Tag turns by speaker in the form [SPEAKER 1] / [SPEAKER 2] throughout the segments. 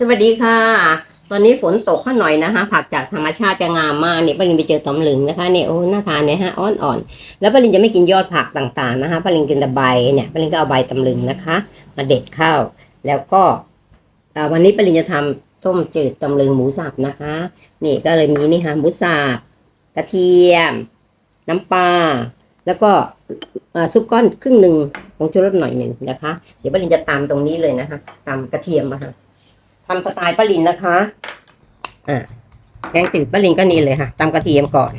[SPEAKER 1] สวัสดีค่ะ ตอนนี้ฝนตกข้าหน่อยนะคะ ผักจากธรรมชาติจะงามมากเนี่ยปารินไปเจอตำลึงนะคะเนี่ยโอ้น่าทานเนี่ยฮะอ่อนๆแล้วปารินจะไม่กินยอดผักต่างๆนะคะปารินกินแต่ใบเนี่ยปารินก็เอาใบตำลึงนะคะ มาเด็ดข้าวแล้วก็วันนี้ปารินจะทำต้มจืดตำลึงหมูสับนะคะ นี่ก็เลยมีนี่ค่ะหมูสับกระเทียม น้ำปลาแล้วก็ซุปก้อนครึ่งหนึ่งผงชูรสหน่อยหนึ่งนะคะ เดี๋ยวปารินจะตามตรงนี้เลยนะคะตามกระเทียมมาค่ะ ทำสไตล์ป้าลินนะคะอ่าแกงจืดป้าลินก็นี่เลยค่ะตำกระเทียมก่อน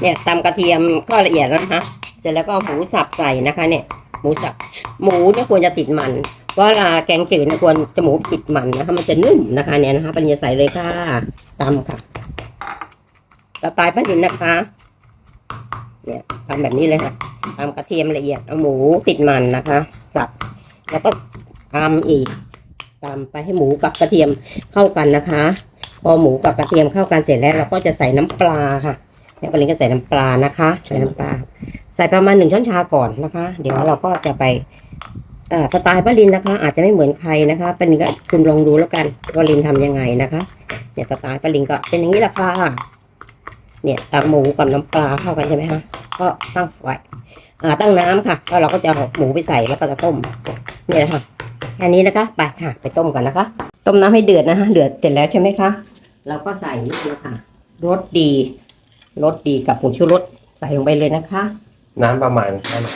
[SPEAKER 1] เนี่ยตำกระเทียมก็ละเอียดแล้วนะคะเสร็จแล้วก็เอาหมูสับใส่นะคะเนี่ยหมูสับหมูเนี่ยควรจะติดมันเพราะเวลาแกงจืดเนี่ยควรจะหมูติดมันนะคะมันจะนุ่มนะคะเนี่ยนะคะป้าลินจะใส่เลยค่ะตำค่ะสไตล์ป้าลินนะคะ เนี่ยทำแบบนี้เลยค่ะตำกระเทียมละเอียดเอาหมูติดมันนะคะสับแล้วก็ตำอีกตำไปให้หมูกับกระเทียมเข้ากันนะคะ พอหมูกับกระเทียมเข้ากันเสร็จแล้วเราก็จะใส่น้ำปลาค่ะเนี่ยปาลินก็ใส่น้ำปลานะคะ ใส่น้ำปลา ใส่ประมาณหนึ่งช้อนชาก่อนนะคะ เดี๋ยวเราก็จะไปสไตล์ปาลินนะคะ อาจจะไม่เหมือนใครนะคะปาลินก็คุณลองดูแล้วกันปาลินทำยังไงนะคะเนี่ยสไตล์ปาลินก็เป็นอย่างนี้แหละค่ะ เนี่ยตำหมูกับน้ำปลาเข้ากันใช่ไหมคะก็ตั้งไฟอ่าตั้งน้ำค่ะแล้วเราก็จะเอาหมูไปใส่แล้วก็จะต้มเนี่ยค่ะแค่นี้นะคะไปค่ะ ไปต้มกันนะคะ ต้มน้ำให้เดือดนะคะเดือดเสร็จแล้วใช่ไหมคะเราก็ใส่นี่เลยค่ะรสดีรสดีกับผงชูรสใส่ลงไปเลยนะคะ
[SPEAKER 2] น้ำประมาณแค่ไหน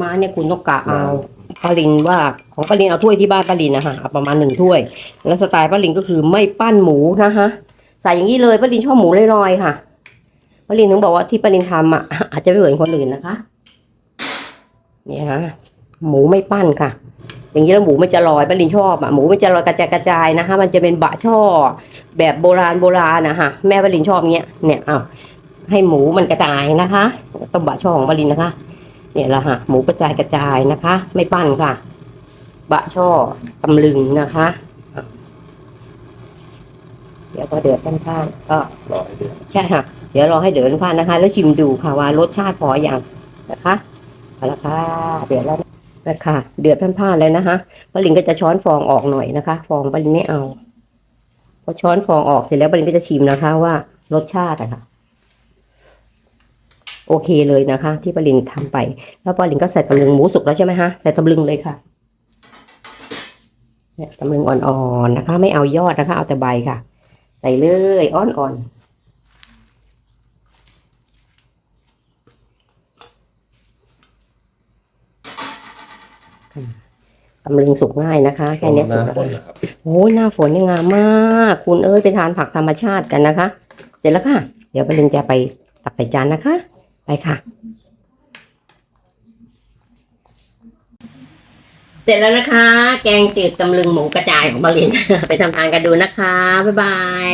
[SPEAKER 1] มาเนี่ยคุณต้องกะเอาปาลินว่าของปาลินเอาถ้วยที่บ้านปาลินนะคะเอาประมาณหนึ่งถ้วย แล้วสไตล์ปาลินก็คือไม่ปั้นหมูนะคะใส่อย่างนี้เลยปาลินชอบหมูลอยๆค่ะ ปาลินถึงบอกว่าที่ปาลินทำอะอาจจะไม่เหมือนคนอื่นนะคะ เนี่ยฮะหมูไม่ปั้นค่ะ อย่างนี้แล้วหมูมันจะลอยปาลินชอบอะหมูมันจะลอยกระจายกระจายนะคะ มันจะเป็นบะช่อ แบบโบราณโบราณนะคะแม่ปาลินชอบเงี้ยเนี่ยอ้าวให้หมูมันกระจายนะคะต้มบะช่อของปาลินนะคะ เนี่ยแหละฮะหมูกระจายกระจายนะคะ ไม่ปั้นค่ะ บะช่อตำลึงนะคะอะเดี๋ยวก็เดือดข้างๆก็
[SPEAKER 2] รอให้เดือด
[SPEAKER 1] ใช่ค่ะ เดี๋ยวรอให้เดือดข้างๆนะคะ แล้วชิมดูค่ะว่ารสชาติพออย่างนะคะเอาละค่ะเดือดแล้วนะคะเดือดพ่านๆเลยนะคะปาลินก็จะช้อนฟองออกหน่อยนะคะ ฟองปาลินไม่เอาพอช้อนฟองออกเสร็จแล้วปาลินก็จะชิมนะคะว่ารสชาติอะค่ะโอเคเลยนะคะ ที่ปาลินทำไป แล้วปาลินก็ใส่ตำลึงหมูสุกแล้วใช่ไหมฮะใส่ตำลึงเลยค่ะเนี่ยตำลึงอ่อนๆนะคะ ไม่เอายอดนะคะ เอาแต่ใบค่ะ ใส่เลยอ่อนๆ ตำลึงสุกง่ายนะคะ แค่เนี้ย
[SPEAKER 2] ห
[SPEAKER 1] สุก
[SPEAKER 2] น้า
[SPEAKER 1] แล้ว
[SPEAKER 2] ฝนนะครับ
[SPEAKER 1] โอ้ยหน้าฝนนี่งามมาก คุณเอ้ยไปทานผักธรรมชาติกันนะคะ เสร็จแล้วค่ะ เดี๋ยวปาลินจะไปตักใส่จานนะคะ ไปค่ะ เสร็จแล้วนะคะ แกงจืดตำลึงหมูกระจายของปาลินไปทำทานกันดูนะคะ บ๊ายบาย